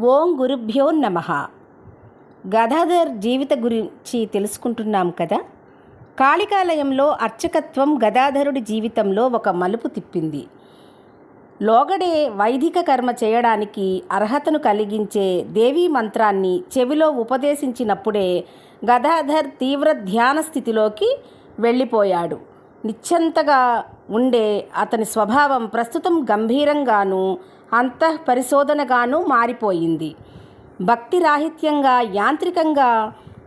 ఓం గురుభ్యో నమ. గదాధర్ జీవిత గురించి తెలుసుకుంటున్నాం కదా? కాళికాలయంలో అర్చకత్వం గదాధరుడి జీవితంలో ఒక మలుపు తిప్పింది. లోగడే వైదిక కర్మ చేయడానికి అర్హతను కలిగించే దేవీ మంత్రాన్ని చెవిలో ఉపదేశించినప్పుడే గదాధర్ తీవ్ర ధ్యాన స్థితిలోకి వెళ్ళిపోయాడు. నిశ్చంతగా ఉండే అతని స్వభావం ప్రస్తుతం గంభీరంగాను అంతః పరిశోధనగాను మారిపోయింది. భక్తి రాహిత్యంగా యాంత్రికంగా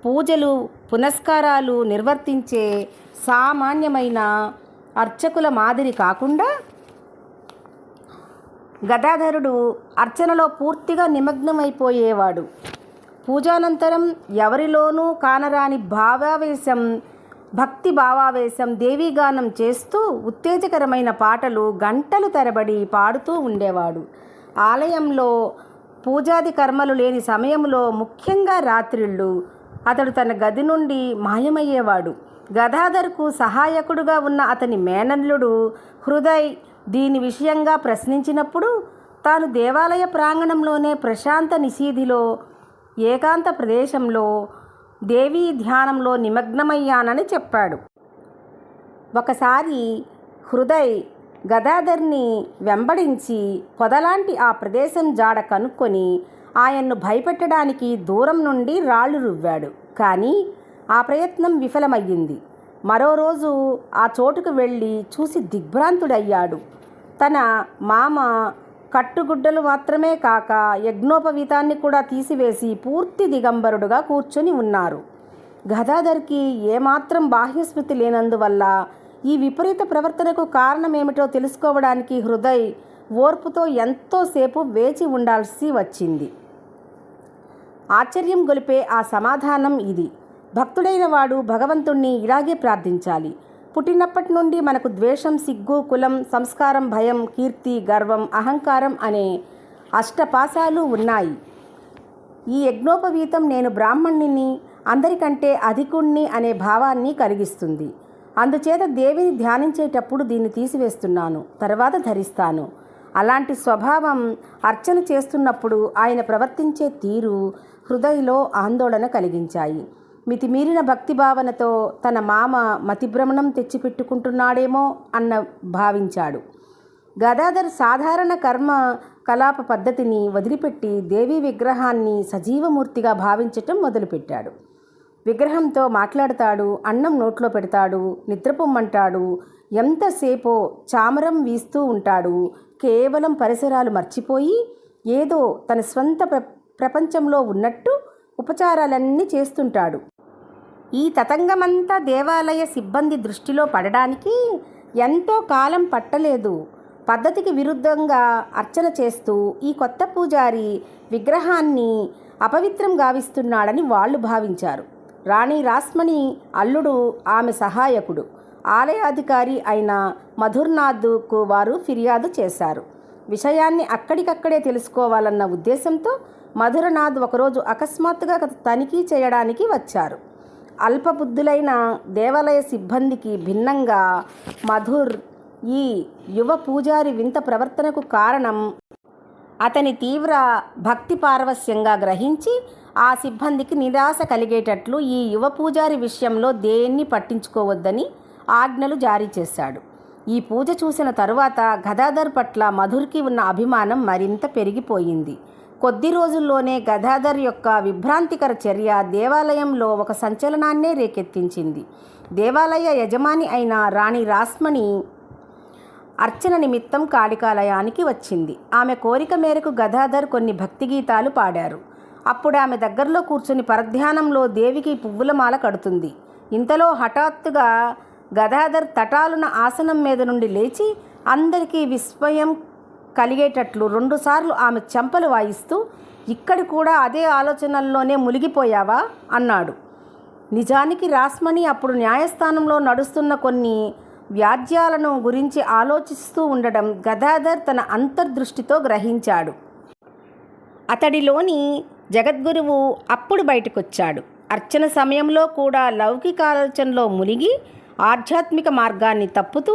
పూజలు పునస్కారాలు నిర్వర్తించే సామాన్యమైన అర్చకుల మాదిరి కాకుండా గదాధరుడు అర్చనలో పూర్తిగా నిమగ్నమైపోయేవాడు. పూజానంతరం ఎవరిలోనూ కానరాని భావావేశం భక్తి భావావేశం దేవీగానం చేస్తూ ఉత్తేజకరమైన పాటలు గంటలు తరబడి పాడుతూ ఉండేవాడు. ఆలయంలో పూజాది కర్మలు లేని సమయంలో ముఖ్యంగా రాత్రిళ్ళు అతడు తన గది నుండి మాయమయ్యేవాడు. గదాధర్కు సహాయకుడుగా ఉన్న అతని మేనల్లుడు హృదయ్ దీని విషయంగా ప్రశ్నించినప్పుడు తాను దేవాలయ ప్రాంగణంలోనే ప్రశాంత నిశీధిలో ఏకాంత ప్రదేశంలో దేవీ ధ్యానంలో నిమగ్నమయ్యానని చెప్పాడు. ఒకసారి హృదయ్ గదాధర్ని వెంబడించి పొదలాంటి ఆ ప్రదేశం జాడ కనుక్కొని ఆయన్ను భయపెట్టడానికి దూరం నుండి రాళ్ళు రువ్వాడు. కానీ ఆ ప్రయత్నం విఫలమయ్యింది. మరో రోజు ఆ చోటుకు వెళ్ళి చూసి దిగ్భ్రాంతుడయ్యాడు. తన మామ కట్టుగుడ్డలు మాత్రమే కాక యజ్ఞోపవీతాన్ని కూడా తీసివేసి పూర్తి దిగంబరుడుగా కూర్చొని ఉన్నారు. గదాధర్కి ఏమాత్రం బాహ్యస్మృతి లేనందువల్ల ఈ విపరీత ప్రవర్తనకు కారణమేమిటో తెలుసుకోవడానికి హృదయ్ ఓర్పుతో ఎంతోసేపు వేచి ఉండాల్సి వచ్చింది. ఆశ్చర్యం గొలిపే ఆ సమాధానం ఇది. భక్తుడైన వాడు భగవంతుణ్ణి ఇలాగే ప్రార్థించాలి. పుట్టినప్పటి నుండి మనకు ద్వేషం సిగ్గు కులం సంస్కారం భయం కీర్తి గర్వం అహంకారం అనే అష్టపాశాలు ఉన్నాయి. ఈ యజ్ఞోపవీతం నేను బ్రాహ్మణుని అందరికంటే అధికుణ్ణి అనే భావాన్ని కలిగిస్తుంది. అందుచేత దేవిని ధ్యానించేటప్పుడు దీన్ని తీసివేస్తున్నాను తర్వాత ధరిస్తాను. అలాంటి స్వభావం అర్చన చేస్తున్నప్పుడు ఆయన ప్రవర్తించే తీరు హృదయలో ఆందోళన కలిగించాయి. మితిమీరిన భక్తి భావనతో తన మామ మతిభ్రమణం తెచ్చిపెట్టుకుంటున్నాడేమో అన్న భావించాడు. గదాధర్ సాధారణ కర్మ కలాప పద్ధతిని వదిలిపెట్టి దేవీ విగ్రహాన్ని సజీవమూర్తిగా భావించటం మొదలుపెట్టాడు. విగ్రహంతో మాట్లాడతాడు అన్నం నోట్లో పెడతాడు నిద్రపొమ్మంటాడు ఎంతసేపో చామరం వీస్తూ ఉంటాడు కేవలం పరిసరాలు మర్చిపోయి ఏదో తన స్వంత ప్ర ప్రపంచంలో ఉన్నట్టు ఉపచారాలన్నీ చేస్తుంటాడు. ఈ తతంగమంతా దేవాలయ సిబ్బంది దృష్టిలో పడడానికి ఎంతో కాలం పట్టలేదు. పద్ధతికి విరుద్ధంగా అర్చన చేస్తూ ఈ కొత్త పూజారి విగ్రహాన్ని అపవిత్రం గావిస్తున్నాడని వాళ్ళు భావించారు. రాణి రాస్మణి అల్లుడు ఆమె సహాయకుడు. ఆలయాధికారి అయిన మధుర్నాథ్కు వారు ఫిర్యాదు చేశారు. విషయాన్ని అక్కడికక్కడే తెలుసుకోవాలన్న ఉద్దేశంతో మధురనాథ్ ఒకరోజు అకస్మాత్తుగా తనిఖీ చేయడానికి వచ్చారు. అల్పబుద్ధులైన దేవాలయ సిబ్బందికి భిన్నంగా మధుర్ ఈ యువ పూజారి వింత ప్రవర్తనకు కారణం అతని తీవ్ర భక్తి పారవస్యంగా గ్రహించి ఆ సిబ్బందికి నిరాశ కలిగేటట్లు ఈ యువ పూజారి విషయంలో దేన్ని పట్టించుకోవద్దని ఆజ్ఞలు జారీ చేశాడు. ఈ పూజ చూసిన తరువాత గదాధర్ పట్ల మధుర్కి ఉన్న అభిమానం మరింత పెరిగిపోయింది. కొద్ది రోజుల్లోనే గదాధర్ యొక్క విభ్రాంతికర చర్య దేవాలయంలో ఒక సంచలనాన్నే రేకెత్తించింది. దేవాలయ యజమాని అయిన రాణి రాస్మణి అర్చన నిమిత్తం కాళికాలయానికి వచ్చింది. ఆమె కోరిక మేరకు గదాధర్ కొన్ని భక్తి గీతాలు పాడారు. అప్పుడు ఆమె దగ్గరలో కూర్చుని పరధ్యానంలో దేవికి పువ్వుల మాల కడుతుంది. ఇంతలో హఠాత్తుగా గదాధర్ తటాలున ఆసనం మీద నుండి లేచి అందరికీ విస్మయం కలిగేటట్లు రెండుసార్లు ఆమె చెంపలు వాయిస్తూ ఇక్కడ కూడా అదే ఆలోచనల్లోనే మునిగిపోయావా? అన్నాడు. నిజానికి రాస్మణి అప్పుడు న్యాయస్థానంలో నడుస్తున్న కొన్ని వ్యాజ్యాలను గురించి ఆలోచిస్తూ ఉండడం గదాధర్ తన అంతర్దృష్టితో గ్రహించాడు. అతడిలోని జగద్గురువు అప్పుడు బయటకొచ్చాడు. అర్చన సమయంలో కూడా లౌకిక ఆలోచనలో మునిగి ఆధ్యాత్మిక మార్గాన్ని తప్పుతూ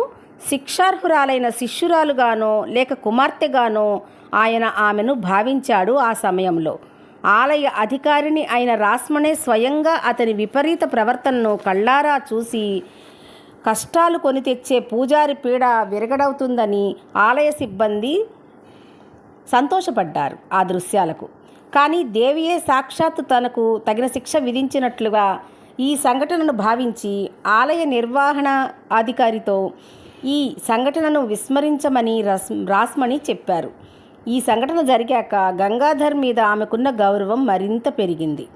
శిక్షార్హురాలైన శిష్యురాలుగానో లేక కుమార్తెగానో ఆయన ఆమెను భావించాడు ఆ సమయంలో. ఆలయ అధికారిని అయిన రాస్మనే స్వయంగా అతని విపరీత ప్రవర్తనను కళ్ళారా చూసి కష్టాలు కొని తెచ్చే పూజారి పీడ విరగడవుతుందని ఆలయ సిబ్బంది సంతోషపడ్డారు ఆ దృశ్యాలకు. కానీ దేవియే సాక్షాత్తు తనకు తగిన శిక్ష విధించినట్లుగా ఈ సంఘటనను భావించి ఆలయ నిర్వహణ అధికారితో ఈ సంఘటనను విస్మరించమని రస్ రాస్మణి చెప్పారు. ఈ సంఘటన జరిగాక గంగాధర్ మీద ఆమెకున్న గౌరవం మరింత పెరిగింది.